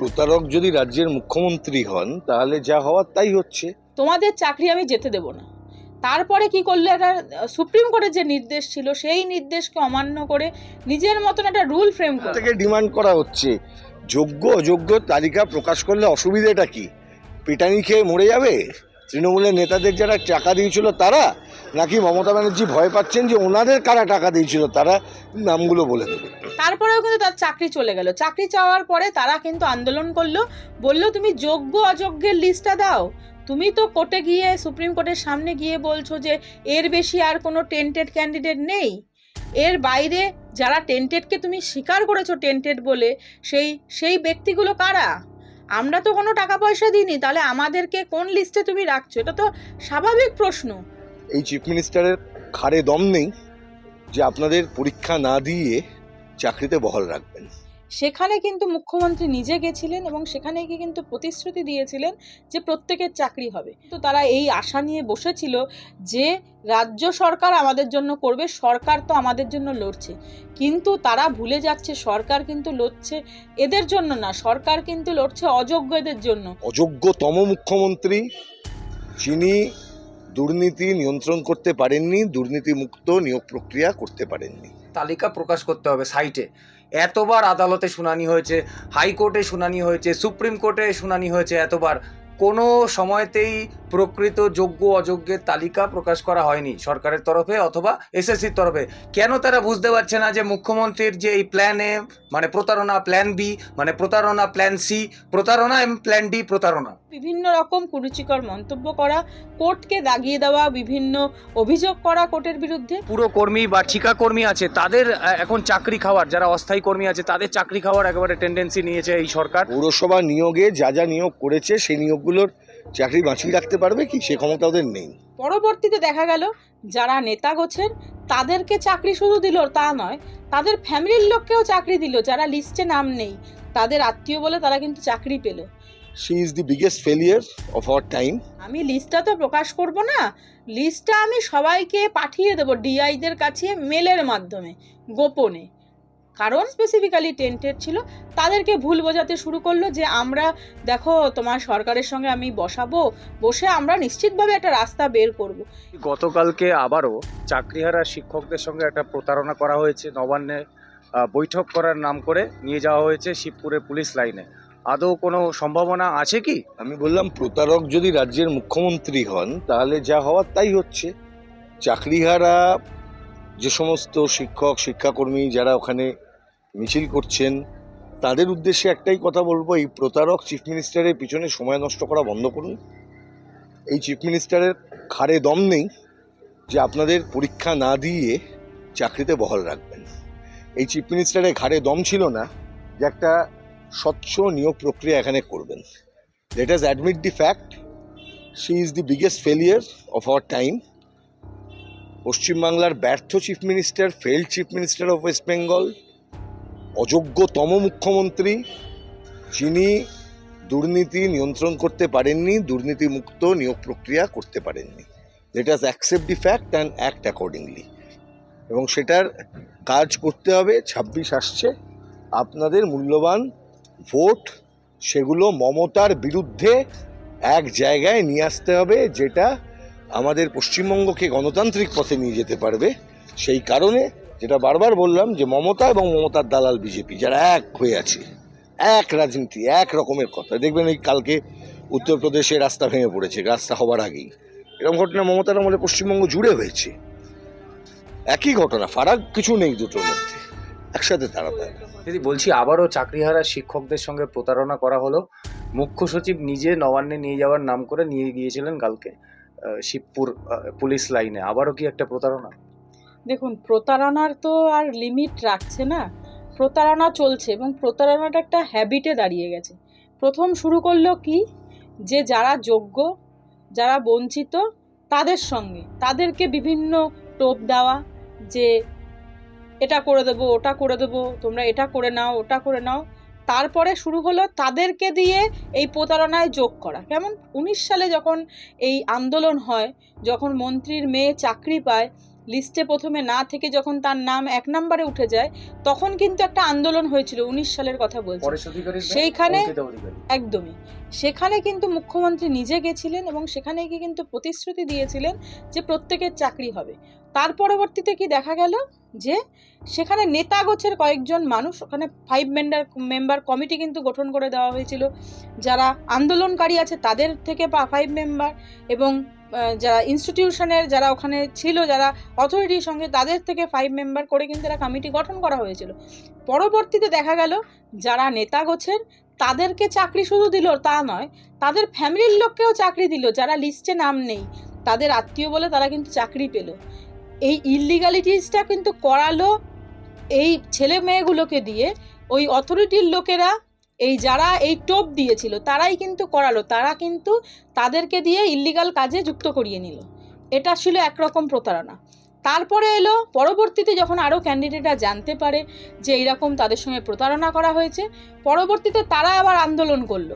প্রতারক যদি রাজ্যের মুখ্যমন্ত্রী হন তাহলে যা হওয়ার তাই হচ্ছে। তোমাদের চাকরি আমি যেতে দেব না। তারপরে কি করলে একটা সুপ্রিম কোর্টের যে নির্দেশ ছিল সেই নির্দেশকে অমান্য করে নিজের মতন একটা রুল ফ্রেম থেকে ডিমান্ড করা হচ্ছে। যোগ্য অযোগ্য তালিকা প্রকাশ করলে অসুবিধাটা কি? পেটানি খেয়ে মরে যাবে? তৃণমূলের নেতাদের যারা টাকা দিয়েছিল তারা, নাকি মমতা ব্যানার্জি ভয় পাচ্ছেন যে ওনাদের কারা টাকা দিয়েছিল, তারা নামগুলো বলে দেবে। তারপরেও কিন্তু তার চাকরি চলে গেল। চাকরি চাওয়ার পরে তারা কিন্তু আন্দোলন করল, বলল, তুমি যোগ্য অযোগ্যের লিস্টটা দাও। তুমি তো কোর্টে গিয়ে, সুপ্রিম কোর্টের সামনে গিয়ে বলছো যে এর বেশি আর কোনো টেন্টেড ক্যান্ডিডেট নেই। এর বাইরে যারা টেন্টেডকে তুমি স্বীকার করেছ টেন্টেড বলে, সেই সেই ব্যক্তিগুলো কারা? আমরা তো কোনো টাকা পয়সা দিইনি, তাহলে আমাদেরকে কোন লিস্টে তুমি রাখছো? এটা তো স্বাভাবিক প্রশ্ন। এই চিফ মিনিস্টারের খারে দম নেই যে আপনাদের পরীক্ষা না দিয়ে চাকরিতে বহাল রাখবেন। সেখানে কিন্তু মুখ্যমন্ত্রী নিজে গেছিলেন এবং সেখানে গিয়ে কিন্তু প্রতিশ্রুতি দিয়েছিলেন যে প্রত্যেকের চাকরি হবে। তো তারা এই আশা নিয়ে বসেছিল যে রাজ্য সরকার আমাদের জন্য করবে, সরকার তো আমাদের জন্য লড়ছে। কিন্তু তারা ভুলে যাচ্ছে, সরকার কিন্তু লড়ছে এদের জন্য না, সরকার কিন্তু লড়ছে অযোগ্যদের জন্য। অযোগ্যতম মুখ্যমন্ত্রী, যিনি দুর্নীতি নিয়ন্ত্রণ করতে পারেননি, দুর্নীতিমুক্ত নিয়োগ প্রক্রিয়া করতে পারেননি। তালিকা প্রকাশ করতে হবে সাইটে। এতবার আদালতে শুনানি হয়েছে, হাইকোর্টে শুনানি হয়েছে, সুপ্রিম কোর্টে শুনানি হয়েছে এতবার। কোনো সময়তেই প্রকৃত যোগ্য অযোগ্যের তালিকা প্রকাশ করা হয়নি সরকারের তরফে অথবা এসএসসির তরফে। কেন তারা বুঝতে পারছে না যে মুখ্যমন্ত্রীর যে এই প্ল্যান এ মানে প্রতারণা প্ল্যান বি মানে প্রতারণা প্ল্যান সি প্রতারণা এবং প্ল্যান ডি প্রতারণা। বিভিন্ন রকম কুরুচিকর মন্তব্য করা কোর্টকে দাগিয়ে দেওয়া বিভিন্ন অভিযোগ করা কোর্টের বিরুদ্ধে। পুরো কর্মী বা ঠিকা কর্মী আছে তাদের এখন চাকরি খাওয়ার যারা অস্থায়ী কর্মী আছে তাদের চাকরি খাওয়ার একেবারে টেন্ডেন্সি নিয়েছে এই সরকার। পৌরসভা নিয়োগে যা যা নিয়োগ করেছে সেই নিয়োগগুলোর চাকরি বাঁচিয়ে রাখতে পারবে কি? সে ক্ষমতা ওদের নেই। পরবর্তীতে দেখা গেল যারা নেতা গোছেন তাদেরকে চাকরি শুধু দিল তা নয় তাদের ফ্যামিলির লোককেও চাকরি দিল যারা লিস্টে নাম নেই। তাদের আত্মীয় বলে তারা কিন্তু চাকরি পেল। She is the biggest failure of our time আমি লিস্টটা তো প্রকাশ করব না। লিস্টটা আমি সবাইকে পাঠিয়ে দেবো ডিআইদের কাছে মেলের মাধ্যমে গোপনে। কারণ স্পেসিফিক্যালি টেন্টেড ছিল তাদেরকে ভুল বোঝাতে শুরু করল যে আমরা দেখো তোমার সরকারের সঙ্গে আমি বসাবো বসে আমরা নিশ্চিতভাবে একটা রাস্তা বের করব। গতকালকে আবারও চাকরিহারা শিক্ষকদের সঙ্গে একটা প্রতারণা করা হয়েছে নবান্নে বৈঠক করার নাম করে নিয়ে যাওয়া হয়েছে শিবপুরের পুলিশ লাইনে। আদৌ কোনো সম্ভাবনা আছে কি? আমি বললাম প্রতারক যদি রাজ্যের মুখ্যমন্ত্রী হন তাহলে যা হওয়ার তাই হচ্ছে। চাকরিহারা যে সমস্ত শিক্ষক শিক্ষাকর্মী যারা ওখানে মিছিল করছেন, তাদের উদ্দেশ্যে একটাই কথা বলব, এই প্রতারক চিফ মিনিস্টারের পিছনে সময় নষ্ট করা বন্ধ করুন। এই চিফ মিনিস্টারের ঘাড়ে দম নেই যে আপনাদের পরীক্ষা না দিয়ে চাকরিতে বহাল রাখবেন। এই চিফ মিনিস্টারের ঘাড়ে দম ছিল না যে একটা স্বচ্ছ নিয়োগ প্রক্রিয়া এখানে করবেন। Let us admit the fact she is the biggest failure of our time পশ্চিমবাংলার ব্যর্থ chief minister failed chief minister of West Bengal অযোগ্যতম মুখ্যমন্ত্রী, যিনি দুর্নীতি নিয়ন্ত্রণ করতে পারেননি, দুর্নীতিমুক্ত নিয়োগ প্রক্রিয়া করতে পারেননি। Let us accept the fact and act accordingly এবং সেটার কাজ করতে হবে, ছাব্বিশ আসছে। আপনাদের মূল্যবান ভোট, সেগুলো মমতার বিরুদ্ধে এক জায়গায় নিয়ে আসতে হবে, যেটা আমাদের পশ্চিমবঙ্গকে গণতান্ত্রিক পথে নিয়ে যেতে পারবে। সেই কারণে যেটা বারবার বললাম যে মমতা এবং মমতার দালাল বিজেপি, যারা এক হয়ে আছে, এক রাজনীতি, এক রকমের কথা। দেখবেন এই কালকে উত্তরপ্রদেশে রাস্তা ভেঙে পড়েছে, রাস্তা হবার আগেই। এরকম ঘটনা মমতার আমলে পশ্চিমবঙ্গ জুড়ে হয়েছে। একই ঘটনা, ফারাক কিছু নেই দুটোর মধ্যে, একসাথে হবে। দিদি, বলছি আবারও চাকরিহারা শিক্ষকদের সঙ্গে প্রতারণা করা হলো। মুখ্য সচিব নিজে নবান্নে নিয়ে যাওয়ার নাম করে নিয়ে গিয়েছিলেন কালকে শিবপুর পুলিশ লাইনে। আবারও কি একটা প্রতারণা? দেখুন, প্রতারণার তো আর লিমিট রাখছে না। প্রতারণা চলছে এবং প্রতারণাটা একটা হ্যাবিটে দাঁড়িয়ে গেছে। প্রথম শুরু করল কি? যে যারা যোগ্য, যারা বঞ্চিত, তাদের সঙ্গে। তাদেরকে বিভিন্ন টোপ দেওয়া, যে এটা করে দেবো, ওটা করে দেবো, তোমরা এটা করে নাও, ওটা করে নাও। তারপরে শুরু হলো তাদেরকে দিয়ে এই প্রতারণায় যোগ করা। কেমন? উনিশ সালে যখন এই আন্দোলন হয়, যখন মন্ত্রীর মেয়ে চাকরি পায় লিস্টে প্রথমে না থেকে যখন তার নাম এক নম্বরে উঠে যায় তখন কিন্তু একটা আন্দোলন হয়েছিল উনিশ সালের কথা বলছি। সেইখানে- একদমই। সেখানে কিন্তু মুখ্যমন্ত্রী নিজে গেছিলেন এবং সেখানে গিয়ে কিন্তু প্রতিশ্রুতি দিয়েছিলেন যে প্রত্যেকের চাকরি হবে। তার পরবর্তীতে কি দেখা গেল? যে সেখানে নেতা গোছের কয়েকজন মানুষ ওখানে ফাইভ মেম্বার মেম্বার কমিটি কিন্তু গঠন করে দেওয়া হয়েছিল। যারা আন্দোলনকারী আছে তাদের থেকে ফাইভ মেম্বার এবং যারা ইনস্টিটিউশনের যারা ওখানে ছিল, যারা অথরিটির সঙ্গে তাদের থেকে ফাইভ মেম্বার করে কিন্তু একটা কমিটি গঠন করা হয়েছিল। পরবর্তীতে দেখা গেল, যারা নেতা গোছের, তাদেরকে চাকরি শুধু দিল তা নয়, তাদের ফ্যামিলির লোককেও চাকরি দিল, যারা লিস্টে নাম নেই। তাদের আত্মীয় বলে তারা কিন্তু চাকরি পেল। এই ইলিগালিটিসটা কিন্তু করালো এই ছেলে মেয়েগুলোকে দিয়ে, ওই অথরিটির লোকেরা এই যারা এই টোপ দিয়েছিল, তারাই কিন্তু করালো, তারা কিন্তু তাদেরকে দিয়ে ইল্লিগাল কাজে যুক্ত করিয়ে নিল। এটা ছিল একরকম প্রতারণা। তারপরে এলো, পরবর্তীতে যখন আরও ক্যান্ডিডেটরা জানতে পারে যে এইরকম তাদের সঙ্গে প্রতারণা করা হয়েছে, পরবর্তীতে তারা আবার আন্দোলন করল।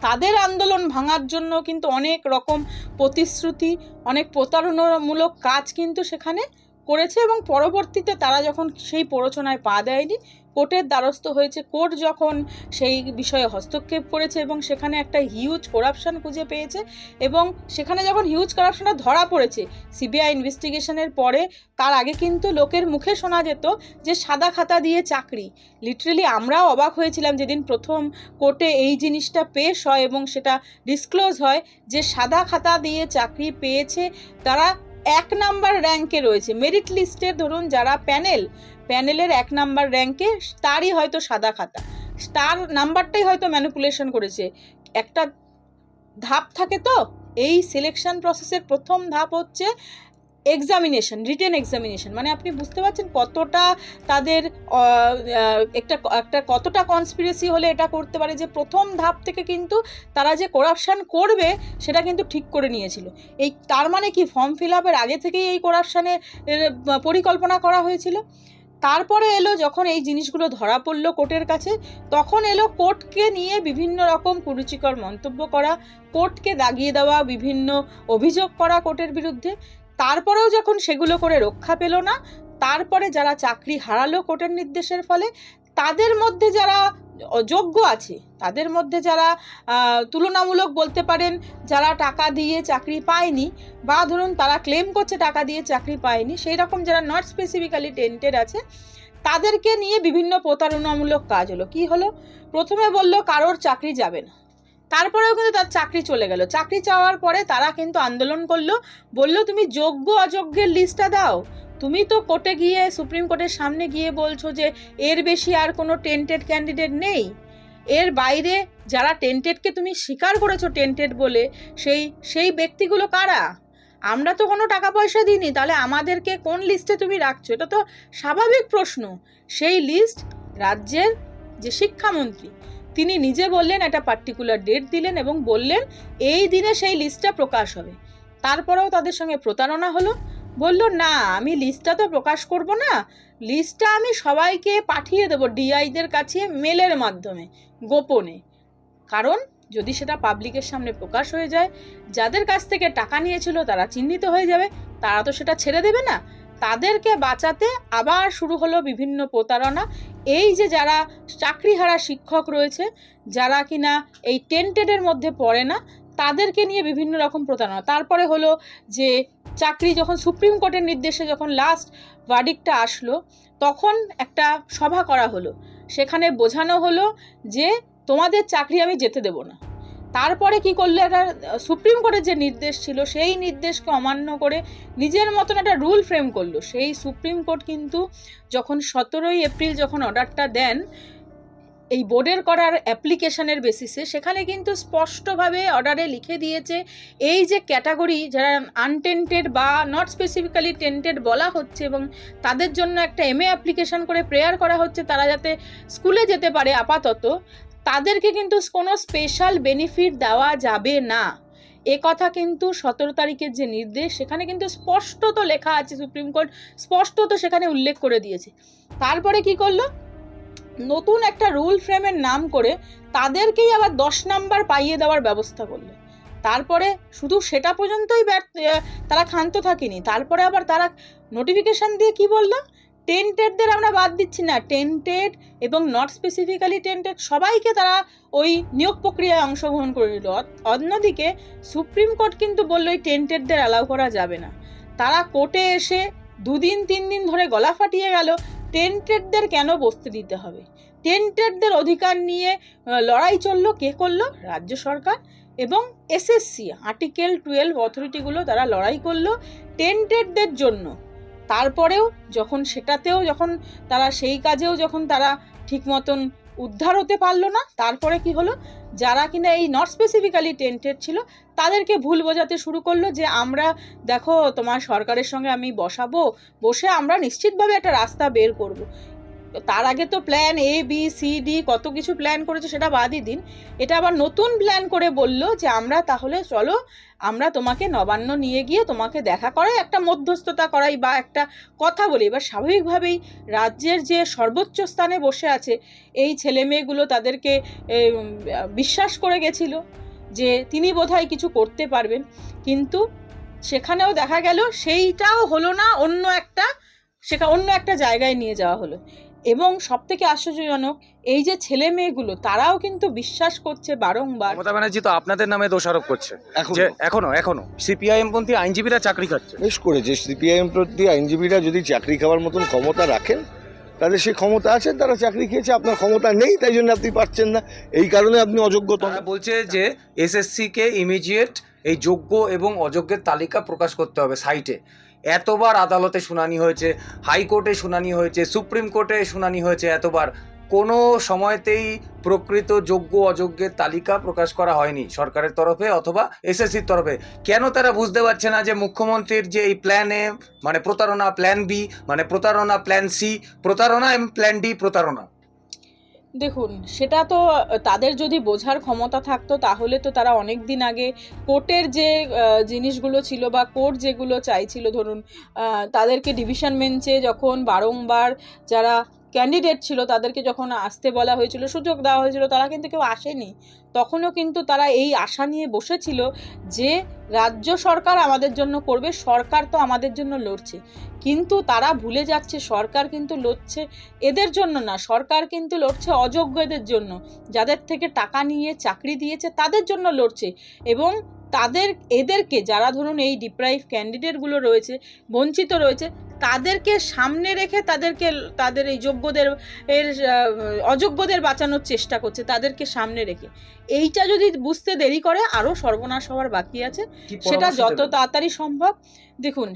তাদের আন্দোলন ভাঙার জন্য কিন্তু অনেক রকম প্রতিশ্রুতি, অনেক প্রতারণামূলক কাজ কিন্তু সেখানে করেছে এবং পরবর্তীতে তারা যখন সেই প্ররোচনায় পা দেয়নি কোর্টের দ্বারস্থ হয়েছে। কোর্ট যখন সেই বিষয়ে হস্তক্ষেপ করেছে এবং সেখানে একটা হিউজ করাপশন খুঁজে পেয়েছে এবং সেখানে যখন হিউজ করাপশনটা ধরা পড়েছে সিবিআই ইনভেস্টিগেশনের পরে তার আগে কিন্তু লোকের মুখে শোনা যেত যে সাদা খাতা দিয়ে চাকরি। লিটারেলি আমরাও অবাক হয়েছিলাম যেদিন প্রথম কোর্টে এই জিনিসটা পেশ হয় এবং সেটা ডিসক্লোজ হয় যে সাদা খাতা দিয়ে চাকরি পেয়েছে। তারা এক নাম্বার র্যাঙ্কে রয়েছে। মেরিট লিস্টের ধরুন যারা প্যানেল প্যানেলের এক নাম্বার র্যাঙ্কে তারই হয়তো সাদা খাতা। তার নাম্বারটাই হয়তো ম্যানিপুলেশন করেছে। একটা ধাপ থাকে তো, এই সিলেকশন প্রসেসের প্রথম ধাপ হচ্ছে এক্সামিনেশন রিটেন এক্সামিনেশন মানে আপনি বুঝতে পারছেন কতটা তাদের একটা একটা কতটা কনস্পিরেসি হলে এটা করতে পারে, যে প্রথম ধাপ থেকে কিন্তু তারা যে করাপশান করবে, সেটা কিন্তু ঠিক করে নিয়েছিল। এই তার মানে কি ফর্ম ফিল আপের আগে থেকেই এই করাপশানের পরিকল্পনা করা হয়েছিল। তারপরে এলো যখন এই জিনিসগুলো ধরা পড়ল কোর্টের কাছে, তখন এলো কোর্টকে নিয়ে বিভিন্ন রকম কুরুচিকর মন্তব্য করা, কোর্টকে দাগিয়ে দেওয়া, বিভিন্ন অভিযোগ করা কোর্টের বিরুদ্ধে। তারপরেও যখন সেগুলো করে রক্ষা পেল না, তারপরে যারা চাকরি হারালো কোর্টের নির্দেশের ফলে, তাদের মধ্যে যারা অযোগ্য আছে, তাদের মধ্যে যারা তুলনামূলক বলতে পারেন যারা টাকা দিয়ে চাকরি পায়নি বা ধরুন তারা ক্লেম করছে টাকা দিয়ে চাকরি পায়নি, সেই রকম যারা নট স্পেসিফিক্যালি টেন্টেড আছে, তাদেরকে নিয়ে বিভিন্ন প্রতারণামূলক কাজ হলো। কি হলো? প্রথমে বলল কারোর চাকরি যাবে না। তারপরেও কিন্তু তার চাকরি চলে গেল। চাকরি চাওয়ার পরে তারা কিন্তু আন্দোলন করল, বলল, তুমি যোগ্য, অযোগ্যের লিস্টটা দাও। তুমি তো কোর্টে গিয়ে, সুপ্রিম কোর্টের সামনে গিয়ে বলছো যে, এর বেশি আর কোনো টেন্টেড ক্যান্ডিডেট নেই। এর বাইরে যারা টেন্টেডকে তুমি স্বীকার করেছ টেন্টেড বলে, সেই সেই ব্যক্তিগুলো কারা? আমরা তো কোনো টাকা পয়সা দিইনি, তাহলে আমাদেরকে কোন লিস্টে তুমি রাখছো? এটা তো স্বাভাবিক প্রশ্ন। সেই লিস্ট রাজ্যের যে শিক্ষামন্ত্রী তিনি নিজে বললেন, একটা পার্টিকুলার ডেট দিলেন এবং বললেন, এই দিনে সেই লিস্টটা প্রকাশ হবে। তারপরেও তাদের সঙ্গে প্রতারণা হলো। বলল, না, আমি লিস্টটা তো প্রকাশ করব না। লিস্টটা আমি সবাইকে পাঠিয়ে দেবো ডিআইদের কাছে মেলের মাধ্যমে, গোপনে। কারণ, যদি সেটা পাবলিকের সামনে প্রকাশ হয়ে যায়, যাদের কাছ থেকে টাকা নিয়েছিল তারা চিহ্নিত হয়ে যাবে, তারা তো সেটা ছেড়ে দেবে না। তাদেরকে বাঁচাতে আবার শুরু হলো বিভিন্ন প্রতারণা। এই যে যারা চাকরিহারা শিক্ষক রয়েছে, যারা কিনা এই টেন্টেডের মধ্যে পড়ে না, তাদেরকে নিয়ে বিভিন্ন রকম প্রতারণা। তারপরে হলো যে চাকরি যখন সুপ্রিম কোর্টের নির্দেশে যখন লাস্ট ভার্ডিকটা আসলো, তখন একটা সভা করা হলো। সেখানে বোঝানো হলো যে তোমাদের চাকরি আমি যেতে দেব না। তারপরে কি করল একটা সুপ্রিম কোর্টের যে নির্দেশ ছিল, সেই নির্দেশকে অমান্য করে নিজের মতন একটা রুল ফ্রেম করল। সেই সুপ্রিম কোর্ট কিন্তু যখন সতেরোই এপ্রিল যখন অর্ডারটা দেন, এই বোর্ডের করার অ্যাপ্লিকেশনের বেসিসে সেখানে কিন্তু স্পষ্টভাবে অর্ডারে লিখে দিয়েছে, এই যে ক্যাটাগরি যারা আনটেন্টেড বা নট স্পেসিফিক্যালি টেন্টেড বলা হচ্ছে এবং তাদের জন্য একটা এমএ অ্যাপ্লিকেশন করে প্রেয়ার করা হচ্ছে, তারা যাতে স্কুলে যেতে পারে আপাতত তাদেরকে কিন্তু কোনো স্পেশাল বেনিফিট দেওয়া যাবে না। এ কথা কিন্তু সতেরো তারিখের যে নির্দেশ, সেখানে কিন্তু স্পষ্টত লেখা আছে সুপ্রিম কোর্ট, স্পষ্টত সেখানে উল্লেখ করে দিয়েছে। তারপরে কি করল? নতুন একটা রুল ফ্রেমের নাম করে তাদেরকেই আবার দশ নাম্বার পাইয়ে দেওয়ার ব্যবস্থা করল। তারপরে শুধু সেটা পর্যন্তই তারা ক্ষান্ত থাকেনি। তারপরে আবার তারা নোটিফিকেশান দিয়ে কি বলল? টেন্টেডদের আমরা বাদ দিচ্ছি না। টেন্টেড এবং নট স্পেসিফিক্যালি টেন্টেড সবাইকে তারা ওই নিয়োগ প্রক্রিয়ায় অংশগ্রহণ করে নিল। অন্যদিকে সুপ্রিম কোর্ট কিন্তু বলল ওই টেন্টেডদের অ্যালাউ করা যাবে না। তারা কোর্টে এসে দুদিন, তিন দিন ধরে গলা ফাটিয়ে গেল, টেন্টেডদের কেন বসতে দিতে হবে? টেন্টেডদের অধিকার নিয়ে লড়াই চলল, কে করল? রাজ্য সরকার এবং এসএসসি আর্টিকেল টুয়েলভ অথরিটিগুলো তারা লড়াই করল টেন্টেডদের জন্য। তারপরেও যখন সেটাতেও যখন তারা সেই কাজেও যখন তারা ঠিক মতন উদ্ধার হতে পারল না, তারপরে কি হলো? যারা কিনা এই নট স্পেসিফিক্যালি টেন্টেড ছিল, তাদেরকে ভুল বোঝাতে শুরু করল যে, আমরা দেখো তোমার সরকারের সঙ্গে আমি বসাবো, বসে আমরা নিশ্চিতভাবে একটা রাস্তা বের করব। তার আগে তো plan A B C D কত কিছু প্ল্যান করেছে সেটা বাদই দিন। এটা আবার নতুন প্ল্যান করে বলল যে আমরা তাহলে চলো, আমরা তোমাকে নবান্ন নিয়ে গিয়ে তোমাকে দেখা করাই, একটা মধ্যস্থতা করাই বা একটা কথা বলি। এবার স্বাভাবিকভাবেই রাজ্যের যে সর্বোচ্চ স্থানে বসে আছে, এই ছেলে মেয়েগুলো তাদেরকে বিশ্বাস করে গেছিল যে তিনি বোধহয় কিছু করতে পারবেন। কিন্তু সেখানেও দেখা গেল সেইটাও হলো না, অন্য একটা সেটা অন্য একটা জায়গায় নিয়ে যাওয়া হলো। এবং সব থেকে আশ্চর্যজনক এই যে ছেলে মেয়েগুলো তারাও কিন্তু বিশ্বাস করছে বারংবার মমতা ব্যানার্জি তো আপনাদের নামে দোষারোপ করছে। এখন। যে এখনও এখনও। সিপিআইএম পন্থী আইনজীবীরা চাকরি খাচ্ছে। বেশ করেছে। সিপিআইএম প্রতি আইনজীবীরা যদি চাকরি খাওয়ার মতন ক্ষমতা রাখেন তাদের সেই ক্ষমতা আছে তারা চাকরি খেয়েছে আপনার ক্ষমতা নেই তাই জন্য আপনি পাচ্ছেন না। এই কারণে আপনি অযোগ্য তারা বলছে যে এসএসসি কে ইমিডিয়েট এই যোগ্য এবং অযোগ্যের তালিকা প্রকাশ করতে হবে সাইটে। এতবার আদালতে শুনানি হয়েছে, হাইকোর্টে শুনানি হয়েছে, সুপ্রিম কোর্টে শুনানি হয়েছে এতবার। কোনো সময়তেই প্রকৃত যোগ্য অযোগ্যের তালিকা প্রকাশ করা হয়নি সরকারের তরফে অথবা এসএসসির তরফে। কেন তারা বুঝতে পারছে না যে মুখ্যমন্ত্রীর যে এই প্ল্যান এ মানে প্রতারণা প্ল্যান বি মানে প্রতারণা প্ল্যান সি প্রতারণা এবং প্ল্যান ডি প্রতারণা? দেখুন, সেটা তো, তাদের যদি বোঝার ক্ষমতা থাকতো, তাহলে তো তারা অনেক দিন আগে কোর্টের যে জিনিসগুলো ছিল বা কোর্ট যেগুলো চাইছিল, ধরুন তাদেরকে ডিভিশন বেঞ্চে যখন বারংবার যারা ক্যান্ডিডেট ছিল, তাদেরকে যখন আসতে বলা হয়েছিল, সুযোগ দেওয়া হয়েছিল, তারা কিন্তু কেউ আসেনি। তখনও কিন্তু তারা এই আশা নিয়ে বসেছিল যে রাজ্য সরকার আমাদের জন্য করবে, সরকার তো আমাদের জন্য লড়ছে। কিন্তু তারা ভুলে যাচ্ছে, সরকার কিন্তু লড়ছে এদের জন্য না, সরকার কিন্তু লড়ছে অযোগ্যদের জন্য। যাদের থেকে টাকা নিয়ে চাকরি দিয়েছে তাদের জন্য লড়ছে এবং তাদের, এদেরকে যারা ধরুন এই ডিপ্রাইভ ক্যান্ডিডেটগুলো রয়েছে, বঞ্চিত রয়েছে, তাদেরকে সামনে রেখে তাদেরকে, তাদের এই যোগ্যদের, এর অযোগ্যদের বাঁচানোর চেষ্টা করছে তাদেরকে সামনে রেখে। এইটা যদি বুঝতে দেরি করে আরও সর্বনাশ হওয়ার বাকি আছে। সেটা যত তাড়াতাড়ি সম্ভব দেখুন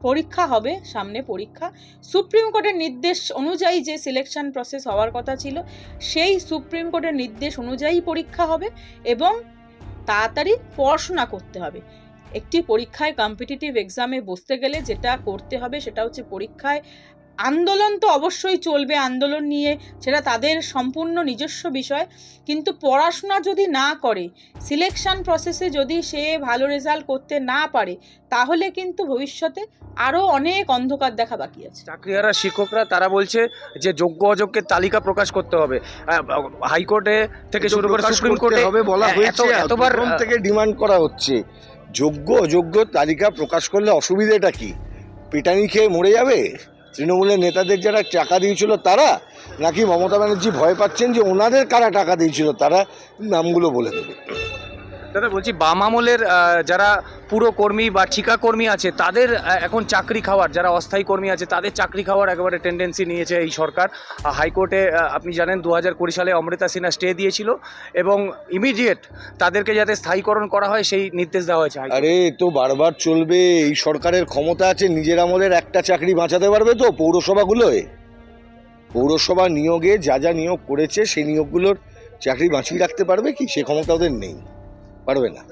পরীক্ষা হবে সামনে পরীক্ষা। সুপ্রিম কোর্টের নির্দেশ অনুযায়ী যে সিলেকশন প্রসেস হওয়ার কথা ছিল সেই সুপ্রিম কোর্টের নির্দেশ অনুযায়ী পরীক্ষা হবে এবং তাড়াতাড়ি পড়াশোনা করতে হবে। একটি পরীক্ষায় কম্পিটিটিভ এক্সামে বসতে গেলে যেটা করতে হবে সেটা হচ্ছে পরীক্ষায় আন্দোলন তো অবশ্যই চলবে আন্দোলন নিয়ে সেটা তাদের সম্পূর্ণ নিজস্ব বিষয়। কিন্তু পড়াশোনা যদি না করে সিলেকশন প্রসেসে যদি সে ভালো রেজাল্ট করতে না পারে তাহলে কিন্তু ভবিষ্যতে আরও অনেক অন্ধকার দেখা বাকি আছে। চাকরিহারা শিক্ষকরা তারা বলছে যে যোগ্য অযোগ্যের তালিকা প্রকাশ করতে হবে। হাইকোর্টে থেকে শুরু করে সুপ্রিম কোর্টে হবে বলা হয়েছে এতবার থেকে ডিমান্ড করা হচ্ছে। যোগ্য অযোগ্য তালিকা প্রকাশ করলে অসুবিধাটা কি? পিটানি খেয়ে মরে যাবে? তৃণমূলের নেতাদের যারা টাকা দিয়েছিল তারা, নাকি মমতা ব্যানার্জি ভয় পাচ্ছেন যে ওনাদের কারা টাকা দিয়েছিল, তারা নামগুলো বলে দেবে। দাদা, বলছি, বাম আমলের যারা পুরো কর্মী বা ঠিকা কর্মী আছে, তাদের এখন চাকরি খাওয়ার, যারা অস্থায়ী কর্মী আছে, তাদের চাকরি খাওয়ার একেবারে টেন্ডেন্সি নিয়েছে এই সরকার। হাইকোর্টে আপনি জানেন দু হাজার কুড়ি সালে অমৃতা সিনহা স্টে দিয়েছিল এবং ইমিডিয়েট তাদেরকে যাতে স্থায়ীকরণ করা হয়, সেই নির্দেশ দেওয়া হয়েছে। আরে, তো বারবার চলবে, এই সরকারের ক্ষমতা আছে, নিজের আমলের একটা চাকরি বাঁচাতে পারবে তো পৌরসভাগুলোয়? পৌরসভা নিয়োগে যা যা নিয়োগ করেছে, সেই নিয়োগগুলোর চাকরি বাঁচিয়ে রাখতে পারবে কি? সে ক্ষমতা ওদের নেই। পারবে না